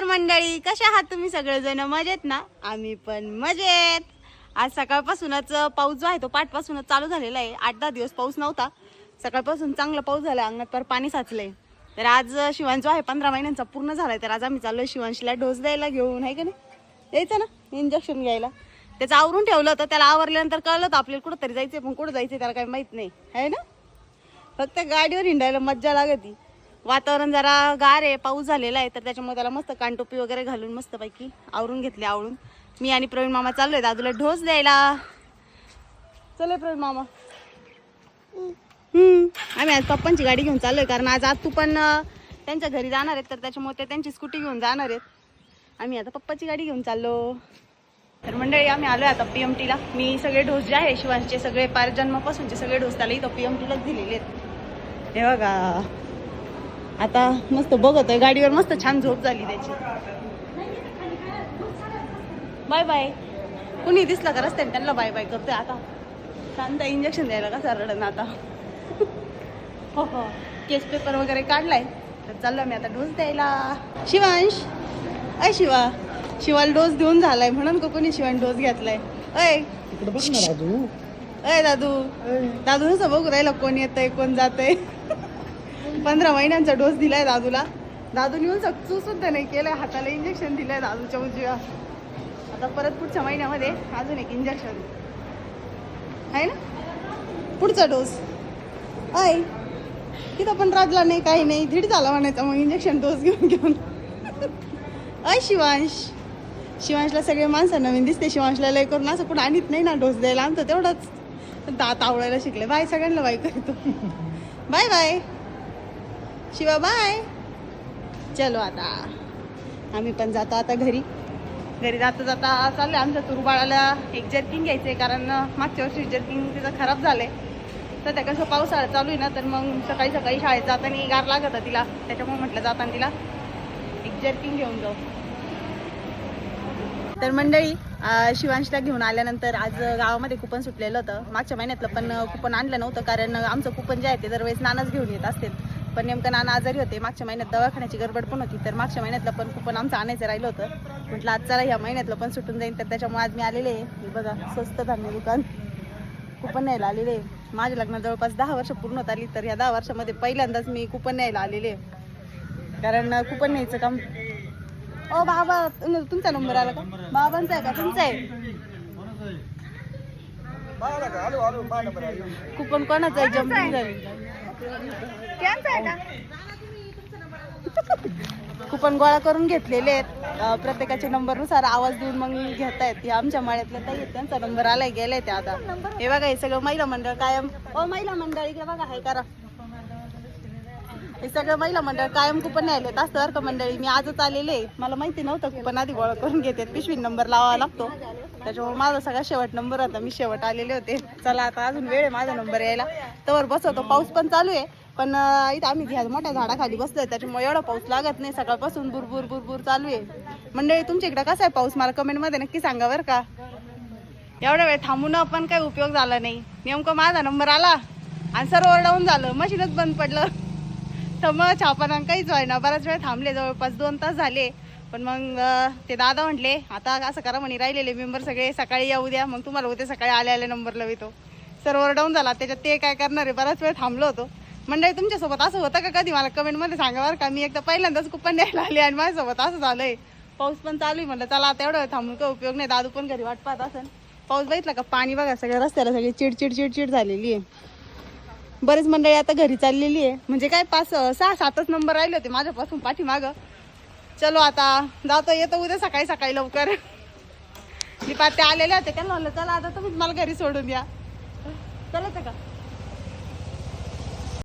नमस्कार मंडळी कशा आहात तुम्ही सगळेजण? मजेत ना? आम्ही पण मजेत. आज सकाळपासूनच पाऊस जो आहे तो पाठपासूनच चालू झालेला आहे. आठ दहा दिवस पाऊस नव्हता. सकाळपासून चांगला पाऊस झाला अंगणात पर पाणी साचलंय. तर आज शिवान जो आहे पंधरा महिन्यांचा पूर्ण झालाय. तर आज आम्ही चाललोय शिवांशीला डोस द्यायला घेऊन आहे का नाही? यायचं ना इंजेक्शन घ्यायला. त्याचं आवरून ठेवलं होतं त्याला आवरल्यानंतर कळलं होतं आपल्याला कुठंतरी जायचंय पण कुठं जायचंय त्याला काही माहीत नाही. आहे ना? फक्त गाडीवर हिंडायला मज्जा लागती. वातावरण जरा गार आहे पाऊस झालेला आहे तर त्याच्यामुळे त्याला मस्त कानटोपी वगैरे घालून मस्तपैकी आवरून घेतले आवळून. मी आणि प्रवीण मामा चाललोय दादूला ढोस द्यायला. चल प्रवीण मामा. हम्म आम्ही आज पप्पांची गाडी घेऊन चाललोय कारण आज आज तू पण त्यांच्या घरी जाणार आहेत तर त्याच्यामुळे ते त्यांची स्कूटी घेऊन जाणार आहेत. आम्ही आता पप्पाची गाडी घेऊन चाललो. तर मंडळी आम्ही आलोय आता पी एम टीला. मी सगळे डोस जे आहे शिवांचे सगळे पार जन्मापासूनचे सगळे डोस त्याला इथं पी एम टीलाच दिलेले आहेत. हे बघा. आता मस्त बघतोय गाडीवर मस्त छान झोप झाली त्याची. Bye bye. कुणी दिसला का रस्त्याने? त्यांना बाय बाय करतोय आता. शांत इंजेक्शन द्यायला कसा रडन आता? हो हो. केस पेपर वगैरे काढलाय. तर चाललो मी आता डोस द्यायला. शिवांश. अय शिवा. शिवाला डोस देऊन झालाय म्हणून का कोणी शिवान डोस घेतलाय? अय. अय दादू. दादू नुसतं बघू राहिलं कोण येतंय कोण जातंय. पंधरा महिन्यांचा डोस दिलाय दादूला. दादू येऊन सक्सू सुद्धा नाही केलंय हाताला इंजेक्शन दिलंय दादूच्या उजव्या आता परत पुढच्या महिन्यामध्ये अजून एक इंजेक्शन आहे ना? पुढचा डोस. आहे तिथं पण राजला नाही काही नाही. धीड झाला म्हणायचं मग इंजेक्शन डोस घेऊन घेऊन. अय शिवांश. शिवांशला सगळे माणसं नवीन दिसते. शिवांशला लय करून असं कुठं आणत नाही ना डोस द्यायला. आमचं तेवढंच. दात आवडायला शिकले. बाय सगळ्यांना बाय करतो. Bye bye. शिवा बाय चलो आता. आम्ही पण जातो आता घरी. घरी जाता जाता चाललं आमच्या तुरुबाळाला एक जर्किंग घ्यायचं आहे कारण मागच्या वर्षी जर्किंग तिचं खराब झालंय. तर त्या कसं पावसाळा चालू आहे ना तर मग सकाळी सकाळी शाळेत जाताना गार लागत होता तिला. त्याच्यामुळे म्हटलं जाताना तिला एक जर्किंग घेऊन जाऊ. तर मंडळी शिवांशला घेऊन आल्यानंतर आज गावामध्ये कुपन सुटलेलं होतं. मागच्या महिन्यातलं पण कुपन आणलं नव्हतं कारण आमचं कुपन जे आहे ते दरवेळेस नानाच घेऊन येत असतील. पण नेमकं नाना आजारी होते. मागच्या महिन्यात दवाखान्याची गडबड पण होती. तर मागच्या महिन्यातलं पण कुपन आमचं आणायचं राहिलं होतं. म्हटलं आज चला ह्या महिन्यातलं पण सुटून जाईल तर त्याच्यामुळे आज मी आलेले आहे. हे बघा स्वस्त धान्य दुकान. कुपन न्यायला आलेले आहे. माझ्या लग्नात जवळपास दहा वर्ष पूर्ण होत आली तर ह्या दहा वर्षामध्ये पहिल्यांदाच मी कुपन न्यायला आलेले आहे. कारण कुपन न्यायचं काम ओ बाबा तुम- तुमचा नंबर आला का? बाबांचा आहे का? तुमचा आहे. कुपन कोणाचा आहे? जम्पिंग झाली कुपन गोळा करून घेतलेले आहेत. प्रत्येकाचे नंबरनुसार आवाज देऊन मग घेतायत. हे आमच्या माळ्यातल्या ताई आहेत. त्यांचा नंबर आलाय गेलाय ते आता. हे बघा हे सगळं महिला मंडळ कायम. ओ महिला मंडळ इकडे बघा हे करा. हे सगळं महिला मंडळ कायम कुपन न्यायलेत असतं बरं का मंडळी? मी आजच आलेले मला माहिती नव्हतं कुपन आधी गोळा करून घेतात. पिशवी नंबर लावावा लागतो. त्याच्यामुळे माझा सगळा शेवट नंबर होता. मी शेवट आलेले होते. चला आता अजून वेळ आहे माझा नंबर यायला. तवर बसवतो. पाऊस पण चालू आहे. पण इथं आम्ही घ्या मोठ्या झाडाखाली बसलोय त्याच्यामुळे एवढा पाऊस लागत नाही. सकाळपासून बुरबुर बुरबुर चालू आहे. मंडळी तुमच्या इकडं कसा आहे पाऊस? मला कमेंटमध्ये नक्की सांगा बरं का. एवढा वेळ थांबून पण काही उपयोग झाला नाही. नेमकं माझा नंबर आला आणि सर्व ओरडाऊन झालं. मशीनच बंद पडलं. तर मग छापाना काहीच व्हायना बराच वेळ थांबले जवळपास दोन तास झाले. पण मग ते दादा म्हटले आता असं करा म्हणे राहिलेले मेंबर सगळे सकाळी येऊ द्या. मग तुम्हाला उद्या सकाळी आले आले नंबर लवितो. सर ओरडाऊन झाला. त्याच्यात ते काय करणार आहे? बराच वेळ थांबलो होतो. मंडळी तुमच्यासोबत असं होतं का कधी? मला कमेंटमध्ये सांगा बरं का. मी एकदा पहिल्यांदाच कुपन द्यायला आली आणि माझ्यासोबत असं झालंय. पाऊस पण चालू आहे म्हणलं चला आता एवढं थांबून काही उपयोग नाही. दादू पण घरी वाट पाहत असेल पाऊस बघितला का? पाणी बघा सगळ्या रस्त्याला सगळी चिडचिड चिडचिड झालेली आहे. बरेच मंडळी आता घरी चाललेली आहे. म्हणजे काय पाच सहा सातच नंबर राहिले होते माझ्यापासून पाठीमाग. चलो आता जातो येतो उद्या सकाळी सकाळी लवकर. मी पाते आलेले होते का म्हणलं चला आता तुम्हीच मला घरी सोडून द्या चलायचं का?